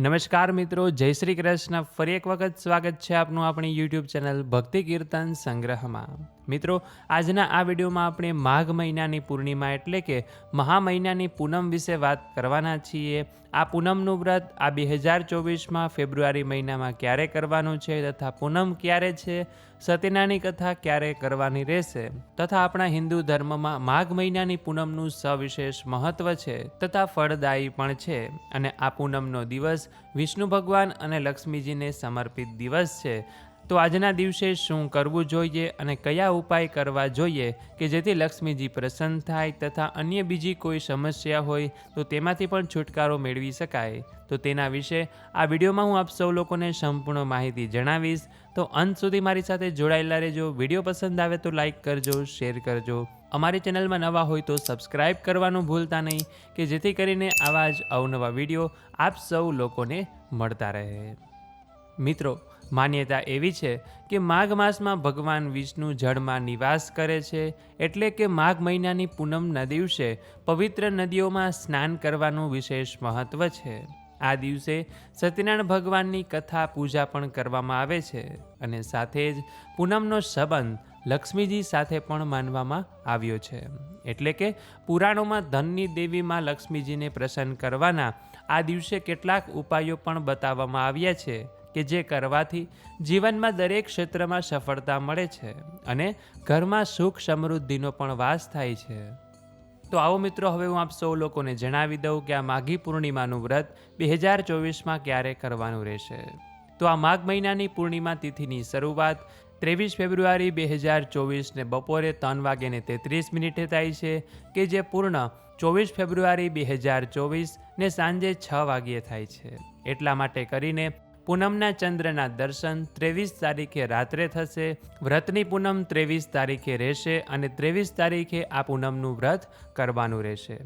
નમસ્કાર મિત્રો, જય શ્રી કૃષ્ણ. ફરી એક વખત સ્વાગત છે આપનું આપણી યુટ્યુબ ચેનલ ભક્તિ કીર્તન સંગ્રહમાં. મિત્રો, આજના આ વિડીયોમાં આપણે માઘ મહિનાની પૂર્ણિમા એટલે કે મહા મહિનાની પૂનમ વિશે વાત કરવાના છીએ. આ પૂનમનું વ્રત આ બે હજાર ચોવીસમાં ફેબ્રુઆરી મહિનામાં ક્યારે કરવાનું છે તથા પૂનમ ક્યારે છે સત્યનારાયણની કથા ક્યારે કરવાની રહેશે તથા આપણા હિન્દુ ધર્મમાં માઘ મહિનાની પૂનમનું સવિશેષ મહત્વ છે તથા ફળદાયી પણ છે. અને આ પૂનમનો દિવસ વિષ્ણુ ભગવાન અને લક્ષ્મીજીને સમર્પિત દિવસ છે. તો આજના દિવસે શું કરવું જોઈએ અને કયા ઉપાય કરવા જોઈએ કે જેથી લક્ષ્મીજી પ્રસન્ન થાય તથા અન્ય બીજી કોઈ સમસ્યા હોય તો તેમાંથી પણ છુટકારો મેળવી શકાય. તો તેના વિશે આ વિડીયોમાં હું આપ સૌ લોકોને સંપૂર્ણ માહિતી જણાવીશ. તો અંત સુધી મારી સાથે જોડાયેલા રહેજો. વીડિયો પસંદ આવે તો લાઇક કરજો, શેર કરજો. અમારી ચેનલમાં નવા હોય તો સબસ્ક્રાઇબ કરવાનું ભૂલતા નહીં કે જેથી કરીને આવા જ અવનવા વીડિયો આપ સૌ લોકોને મળતા રહે. મિત્રો માન્યતા એવી છે કે માઘ માસમાં ભગવાન વિષ્ણુ જળમાં નિવાસ કરે છે એટલે કે માઘ મહિનાની પૂનમના દિવસે પવિત્ર નદીઓમાં સ્નાન કરવાનું વિશેષ મહત્ત્વ છે. આ દિવસે સત્યનારાયણ ભગવાનની કથા પૂજા પણ કરવામાં આવે છે અને સાથે જ પૂનમનો સંબંધ લક્ષ્મીજી સાથે પણ માનવામાં આવ્યો છે. એટલે કે પુરાણોમાં ધનની દેવીમાં લક્ષ્મીજીને પ્રસન્ન કરવાના આ દિવસે કેટલાક ઉપાયો પણ બતાવવામાં આવ્યા છે. કે જે કરવાથી જીવનમાં દરેક ક્ષેત્રમાં સફળતા મળે છે અને ઘરમાં સુખ સમૃદ્ધિનો પણ વાસ થાય છે. તો આવો મિત્રો, હવે હું આપ સૌ લોકોને જણાવી દઉં કે આ માઘી પૂર્ણિમાનું વ્રત બે હજાર ચોવીસમાં ક્યારે કરવાનું રહેશે? તો આ માઘ મહિનાની પૂર્ણિમા તિથિની શરૂઆત ત્રેવીસ ફેબ્રુઆરી બે હજાર ચોવીસને બપોરે ત્રણ વાગ્યાને તેત્રીસ મિનિટે થાય છે, કે જે પૂર્ણ ચોવીસ ફેબ્રુઆરી બે હજાર ચોવીસ ને સાંજે છ વાગ્યે થાય છે. એટલા માટે કરીને પૂનમના ચંદ્રના દર્શન ત્રેવીસ તારીખે રાત્રે થશે, વ્રતની પૂનમ ત્રેવીસ તારીખે રહેશે અને ત્રેવીસ તારીખે આ પૂનમનું વ્રત કરવાનું રહેશે.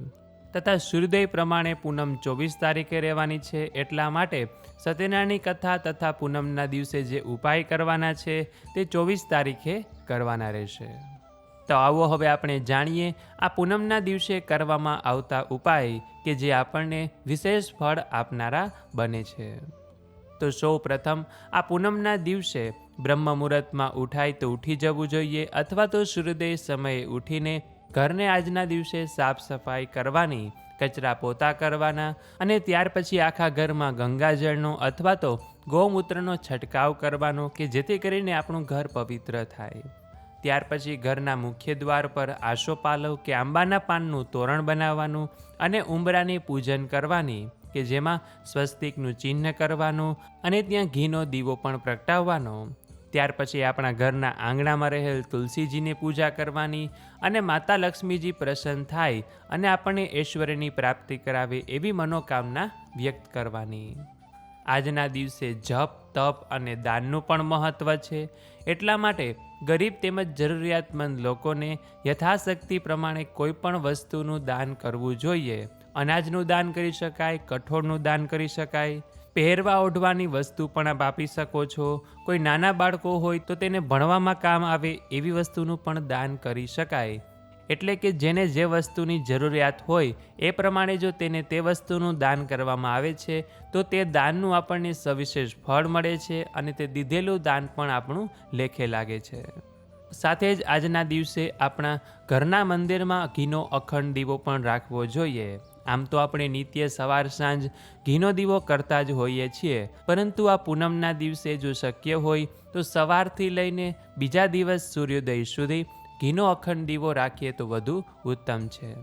તથા સૂર્યોદય પ્રમાણે પૂનમ ચોવીસ તારીખે રહેવાની છે, એટલા માટે સત્યનારાયણની કથા તથા પૂનમના દિવસે જે ઉપાય કરવાના છે, તે ચોવીસ તારીખે કરવાના રહેશે. તો આવો હવે આપણે જાણીએ, આ પૂનમના દિવસે કરવામાં આવતા ઉપાય કે જે આપણને વિશેષ ફળ આપનારા બને છે. તો સૌ પ્રથમ આ પૂનમના દિવસે બ્રહ્મ મુહૂર્તમાં ઉઠાય તો ઉઠી જવું જોઈએ અથવા તો સૂર્યોદય સમયે ઉઠીને ઘરને આજના દિવસે સાફ સફાઈ કરવાની, કચરા પોતા કરવાના અને ત્યાર પછી આખા ઘરમાં ગંગાજળનો અથવા તો ગૌમૂત્રનો છંટકાવ કરવાનો કે જેથી કરીને આપણું ઘર પવિત્ર થાય. ત્યાર પછી ઘરના મુખ્ય દ્વાર પર આશોપાલવ કે આંબાના પાનનું તોરણ બનાવવાનું અને ઉંબરાની પૂજન કરવાની. કે જેમાં સ્વસ્તિકનું ચિહ્ન કરવાનું અને ત્યાં ઘીનો દીવો પણ પ્રગટાવવાનો. ત્યાર પછી આપણા ઘરના આંગણામાં રહેલ તુલસીજીની પૂજા કરવાની અને માતા લક્ષ્મીજી પ્રસન્ન થાય અને આપણને ઐશ્વર્યની પ્રાપ્તિ કરાવે એવી મનોકામના વ્યક્ત કરવાની. આજના દિવસે જપ, તપ અને દાનનું પણ મહત્ત્વ છે. એટલા માટે ગરીબ તેમજ જરૂરિયાતમંદ લોકોને યથાશક્તિ પ્રમાણે કોઈ પણ વસ્તુનું દાન કરવું જોઈએ. અનાજનું દાન કરી શકાય, કઠોળનું દાન કરી શકાય. પહેરવા ઓઢવાની વસ્તુ પણ આપ આપી શકો છો. કોઈ નાના બાળકો હોય તો તેને ભણવામાં કામ આવે એવી વસ્તુનું પણ દાન કરી શકાય. એટલે કે જેને જે વસ્તુની જરૂરિયાત હોય, એ પ્રમાણે જો તેને તે વસ્તુનું દાન કરવામાં આવે છે, તો તે દાનનું આપણને સવિશેષ ફળ મળે છે અને તે દીધેલું દાન પણ આપણું લેખે લાગે છે. સાથે જ આજના દિવસે આપણા ઘરના મંદિરમાં ઘીનો અખંડ દીવો પણ રાખવો જોઈએ. આમ તો આપણે નિત્ય સવાર સાંજ ઘીનો દીવો કરતા જ હોઈએ છીએ. પરંતુ આ પૂનમના દિવસે જો શક્ય હોય, તો સવારથી લઈને બીજા દિવસ સૂર્યોદય સુધી ઘીનો અખંડ દીવો રાખીએ તો વધુ ઉત્તમ છે.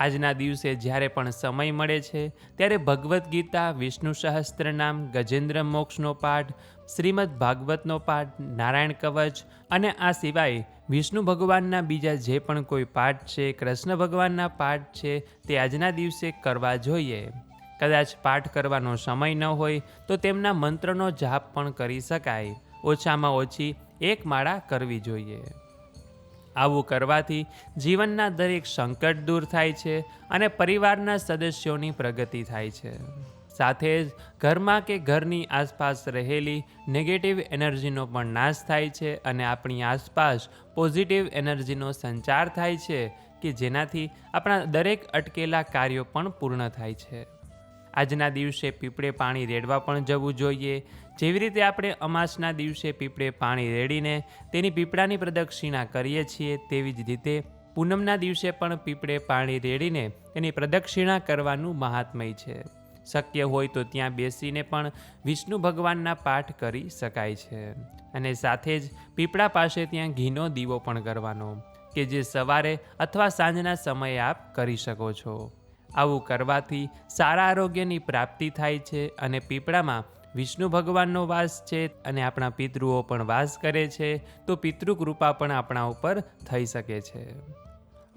આજના દિવસે જ્યારે પણ સમય મળે છે, ત્યારે ભગવદ્ ગીતા, વિષ્ણુ સહસ્ત્રનામ ગજેન્દ્ર મોક્ષનો પાઠ, શ્રીમદ ભાગવતનો પાઠ, નારાયણ કવચ અને આ સિવાય વિષ્ણુ ભગવાનના બીજા જે પણ કોઈ પાઠ છે, કૃષ્ણ ભગવાનના પાઠ છે, તે આજના દિવસે કરવા જોઈએ. કદાચ પાઠ કરવાનો સમય ન હોય, તો તેમના મંત્રનો જાપ પણ કરી શકાય. ઓછામાં ઓછી એક માળા કરવી જોઈએ. આવું કરવાથી જીવનના દરેક સંકટ દૂર થાય છે અને પરિવારના સદસ્યોની પ્રગતિ થાય છે. સાથે જ ઘરમાં કે ઘરની આસપાસ રહેલી નેગેટિવ એનર્જીનો પણ નાશ થાય છે અને આપણી આસપાસ પોઝિટિવ એનર્જીનો સંચાર થાય છે કે જેનાથી આપણા દરેક અટકેલા કાર્યો પણ પૂર્ણ થાય છે. આજના દિવસે પીપળે પાણી રેડવા પણ જવું જોઈએ. જેવી રીતે આપણે અમાસના દિવસે પીપળે પાણી રેડીને તેની પીપળાની પ્રદક્ષિણા કરીએ છીએ, તેવી જ રીતે પૂનમના દિવસે પણ પીપળે પાણી રેડીને તેની પ્રદક્ષિણા કરવાનું મહાત્મય છે. શક્ય હોય તો ત્યાં બેસીને પણ વિષ્ણુ ભગવાનના પાઠ કરી શકાય છે. અને સાથે જ પીપળા પાસે ત્યાં ઘીનો દીવો પણ કરવાનો, કે જે સવારે અથવા સાંજના સમયે આપ કરી શકો છો. આવું કરવાથી સારા આરોગ્યની પ્રાપ્તિ થાય છે અને પીપળામાં વિષ્ણુ ભગવાનનો વાસ છે અને આપણા પિતૃઓ પણ વાસ કરે છે, તો પિતૃ કૃપા પણ આપણા ઉપર થઈ શકે છે.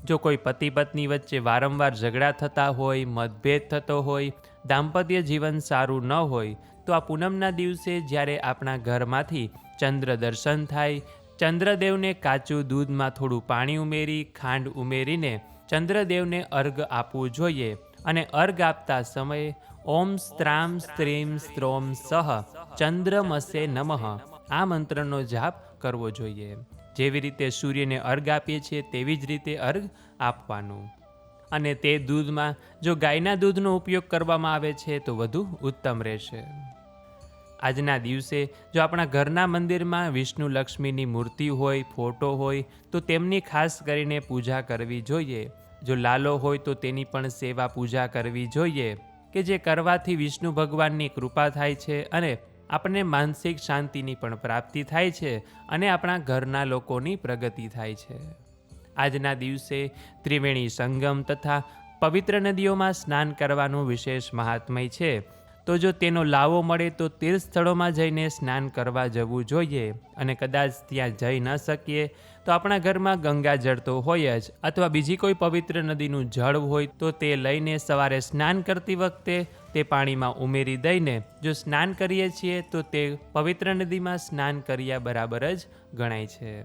જો કોઈ પતિ પત્ની વચ્ચે વારંવાર ઝઘડા થતા હોય, મતભેદ થતો હોય, દાંપત્ય જીવન સારું ન હોય, તો આ પૂનમના દિવસે જ્યારે આપણા ઘરમાંથી ચંદ્ર દર્શન થાય, ચંદ્રદેવને કાચું દૂધમાં થોડું પાણી ઉમેરી, ખાંડ ઉમેરીને ચંદ્રદેવને અર્ઘ આપવું જોઈએ અને અર્ઘ આપતા સમયે ઓમ સ્ત્રામ સ્ત્રીમ સ્ત્રોમ સહ ચંદ્રમસે નમઃ આ મંત્રનો જાપ કરવો જોઈએ। જેવી રીતે સૂર્યને અર્ઘ આપીએ છીએ, તેવી જ રીતે અર્ઘ આપવાનું। અને તે દૂધમાં, જો ગાયના દૂધનો ઉપયોગ કરવામાં આવે છે, તો વધુ ઉત્તમ રહેશે। આજના દિવસે, જો આપણા ઘરના મંદિરમાં વિષ્ણુ લક્ષ્મીની મૂર્તિ હોય, ફોટો હોય, તો તેમની ખાસ કરીને પૂજા કરવી જોઈએ। જો લાલો હોય, તો તેની પણ સેવા પૂજા કરવી જોઈએ। કે જે કરવાથી વિષ્ણુ ભગવાનની કૃપા થાય છે અને આપણને માનસિક શાંતિની પણ પ્રાપ્તિ થાય છે અને આપણા ઘરના લોકોની પ્રગતિ થાય છે. આજના દિવસે ત્રિવેણી સંગમ તથા પવિત્ર નદીઓમાં સ્નાન કરવાનું વિશેષ મહાત્મય છે. તો જો તેનો લાવો મળે તો તીર્થ સ્થળોમાં જઈને સ્નાન કરવા જવું જોઈએ અને કદાચ ત્યાં જઈ ન શકીએ, તો આપણા ઘરમાં ગંગાજળ તો હોય જ અથવા બીજી કોઈ પવિત્ર નદીનું જળ હોય તો તે લઈને સવારે સ્નાન કરતી વખતે તે પાણીમાં ઉમેરી દઈને જો સ્નાન કરીએ છીએ તો તે પવિત્ર નદીમાં સ્નાન કર્યા બરાબર જ ગણાય છે.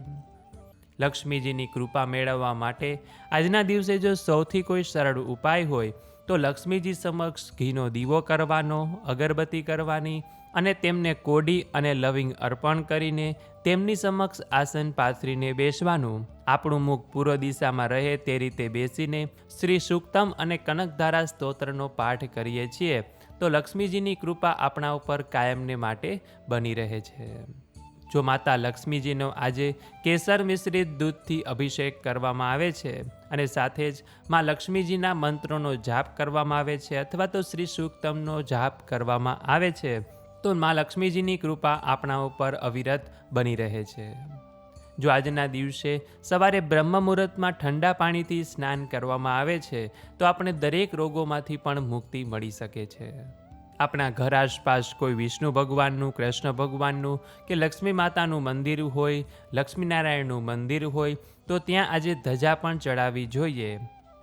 લક્ષ્મીજીની કૃપા મેળવવા માટે આજના દિવસે જો સૌથી કોઈ સરળ ઉપાય હોય તો લક્ષ્મીજી સમક્ષ ઘીનો દીવો કરવાનો, અગરબત્તી કરવાની અને તેમને કોડી અને લવિંગ અર્પણ કરીને તેમની સમક્ષ આસન પાથરીને બેસવાનું. આપણું મુખ પૂર્વ દિશામાં રહે તે રીતે બેસીને શ્રી સુક્તમ અને કનકધારા સ્તોત્રનો પાઠ કરીએ છીએ. તો લક્ષ્મીજીની કૃપા આપણા ઉપર કાયમને માટે બની રહે છે. જો માતા લક્ષ્મીજીનો આજે કેસર મિશ્રિત દૂધથી અભિષેક કરવામાં આવે છે અને સાથે જ માં લક્ષ્મીજીના મંત્રોનો જાપ કરવામાં આવે છે અથવા તો શ્રી સૂક્તમનો જાપ કરવામાં આવે છે, તો માં લક્ષ્મીજીની કૃપા આપણા ઉપર અવિરત બની રહે છે. જો આજના દિવસે સવારે બ્રહ્મ મુહૂર્તમાં ઠંડા પાણીથી સ્નાન કરવામાં આવે છે, તો આપણે દરેક રોગોમાંથી પણ મુક્તિ મળી શકે છે. આપણા ઘર આસપાસ કોઈ વિષ્ણુ ભગવાનનું, કૃષ્ણ ભગવાનનું કે લક્ષ્મી માતાનું મંદિર હોય, લક્ષ્મીનારાયણનું મંદિર હોય, તો ત્યાં આજે ધજા પણ ચડાવવી જોઈએ.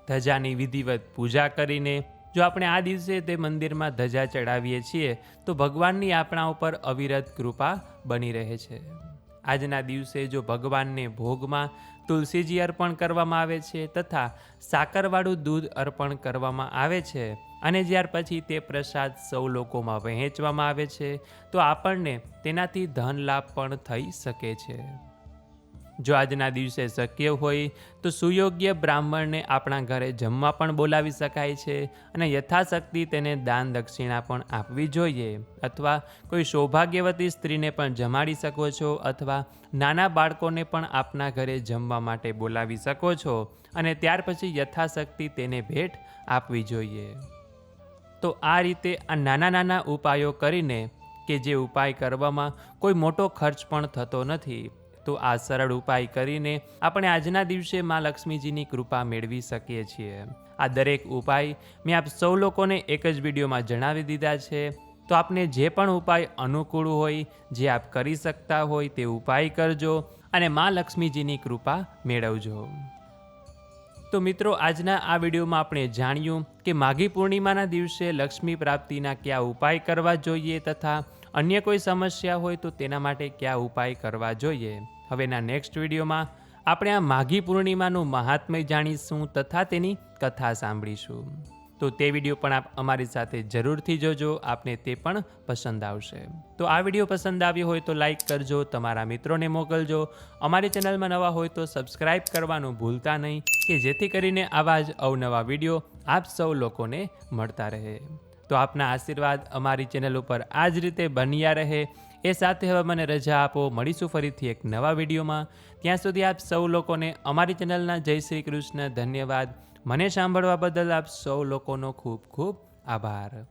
ધજાની વિધિવત પૂજા કરીને જો આપણે આ દિવસે તે મંદિરમાં ધજા ચડાવીએ છીએ, તો ભગવાનની આપણા ઉપર અવિરત કૃપા બની રહે છે. આજના દિવસે જો ભગવાનને ભોગમાં તુલસીજી અર્પણ કરવામાં આવે છે તથા સાકરવાળું દૂધ અર્પણ કરવામાં આવે છે અને ત્યાર પછી તે પ્રસાદ સૌ લોકોમાં વહેંચવામાં આવે છે, તો આપણને તેનાથી ધન લાભ પણ થઈ શકે છે. જો આજના દિવસે શક્ય હોય, તો સુયોગ્ય બ્રાહ્મણને આપણા ઘરે જમવા પણ બોલાવી શકાય છે અને યથાશક્તિ તેને દાન દક્ષિણા પણ આપવી જોઈએ. અથવા કોઈ સૌભાગ્યવતી સ્ત્રીને પણ જમાડી શકો છો અથવા નાના બાળકોને પણ આપના ઘરે જમવા માટે બોલાવી શકો છો અને ત્યાર પછી યથાશક્તિ તેને ભેટ આપવી જોઈએ. તો આ રીતે આ નાના નાના ઉપાયો કરીને કે જે ઉપાય કરવામાં કોઈ મોટો ખર્ચ પણ થતો નથી, તો આ સરળ ઉપાય કરીને આપણે આજના દિવસે મા લક્ષ્મીજીની કૃપા મેળવી શકીએ છીએ. આ દરેક ઉપાય મેં આપ સૌ લોકોને એક જ વિડીયોમાં જણાવી દીધા છે. તો આપને જે પણ ઉપાય અનુકૂળ હોય, જે આપ કરી શકતા હોય તે ઉપાય કરજો અને મા લક્ષ્મીજીની કૃપા મેળવજો. તો મિત્રો, આજના આ વિડીયોમાં આપણે જાણ્યું કે માઘી પૂર્ણિમાના દિવસે લક્ષ્મી પ્રાપ્તિના કયા ઉપાય કરવા જોઈએ તથા અન્ય કોઈ સમસ્યા હોય તો તેના માટે કયા ઉપાય કરવા જોઈએ. હવેના નેક્સ્ટ વિડીયોમાં આપણે આ માઘી પૂર્ણિમાનું મહાત્મ્ય જાણીશું તથા તેની કથા સાંભળીશું. તો તે વીડિયો પણ આપ અમારી સાથે જરૂરથી જોજો, આપને તે પણ પસંદ આવશે. તો આ વીડિયો પસંદ આવ્યો હોય તો લાઇક કરજો, તમારા મિત્રોને મોકલજો. અમારી ચેનલમાં નવા હોય તો સબસ્ક્રાઈબ કરવાનું ભૂલતા નહીં, કે જેથી કરીને આવા જ અવનવા વીડિયો આપ સૌ લોકોને મળતા રહે. તો આપના આશીર્વાદ અમારી ચેનલ ઉપર આ જ રીતે બન્યા રહે. એ સાથે હવે મને રજા આપો. મળીશું ફરીથી એક નવા વિડીયોમાં. ત્યાં સુધી આપ સૌ લોકોને અમારી ચેનલના જય શ્રી કૃષ્ણ ધન્યવાદ. મને સાંભળવા બદલ આપ સૌ લોકોનો ખૂબ ખૂબ આભાર.